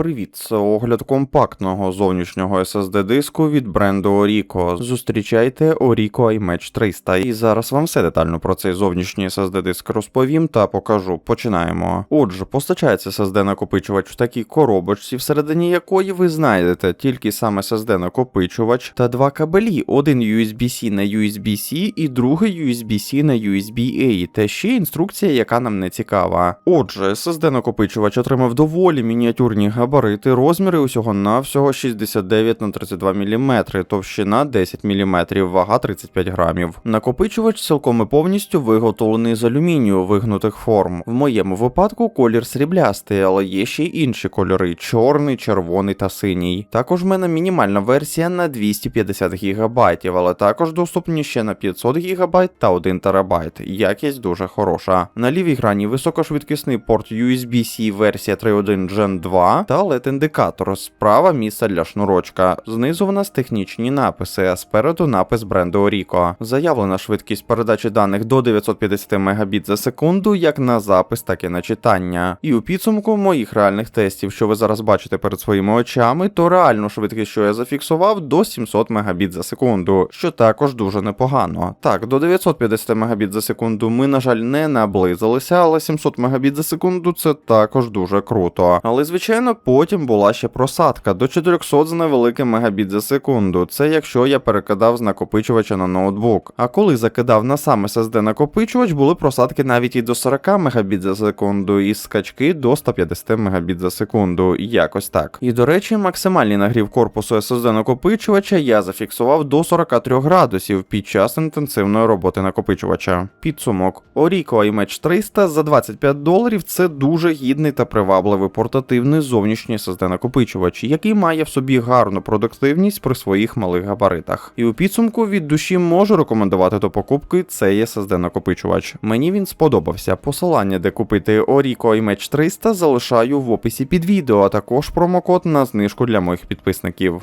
привіт! Це огляд компактного зовнішнього SSD диску від бренду Orico. Зустрічайте Orico iMatch 300. І зараз вам все детально про цей зовнішній SSD диск розповім та покажу. Починаємо. Отже, постачається SSD накопичувач в такій коробочці, всередині якої ви знайдете тільки сам SSD накопичувач та два кабелі: один USB-C на USB-C і другий USB-C на USB-A, та ще інструкція, яка нам не цікава. Отже, SSD накопичувач отримав доволі мініатюрні габарити, розміри усього навсього 69 на 32 мм, товщина 10 мм, вага 35 грамів. Накопичувач цілком і повністю виготовлений з алюмінію вигнутих форм. В моєму випадку колір сріблястий, але є ще й інші кольори: чорний, червоний та синій. Також в мене мінімальна версія на 250 ГБ, але також доступні ще на 500 ГБ та 1 ТБ. Якість дуже хороша. На лівій грані високошвидкісний порт USB-C версія 3.1 Gen 2 та LED-індикатор. Справа місце для шнурочка. Знизу в нас технічні написи, а спереду напис бренду Orico. Заявлена швидкість передачі даних до 950 Мбіт за секунду, як на запис, так і на читання. І у підсумку моїх реальних тестів, що ви зараз бачите перед своїми очами, то реальну швидкість, що я зафіксував, до 700 Мбіт за секунду, що також дуже непогано. Так, до 950 Мбіт за секунду ми, на жаль, не наблизилися, але 700 Мбіт за секунду це також дуже круто. Але звичайно, потім була ще просадка до 400 з невеликим мегабіт за секунду. Це якщо я перекидав з накопичувача на ноутбук. А коли закидав на сам SSD накопичувач, були просадки навіть і до 40 мегабіт за секунду, і скачки до 150 мегабіт за секунду. Якось так. І до речі, максимальний нагрів корпусу SSD накопичувача я зафіксував до 43 градусів під час інтенсивної роботи накопичувача. Підсумок Orico iMatch 300 за 25 доларів це дуже гідний та привабливий портативний зовнішній SSD накопичувач, який має в собі гарну продуктивність при своїх малих габаритах. І у підсумку від душі можу рекомендувати до покупки цей SSD накопичувач. Мені він сподобався. Посилання, де купити Orico iMatch 300, залишаю в описі під відео, а також промокод на знижку для моїх підписників.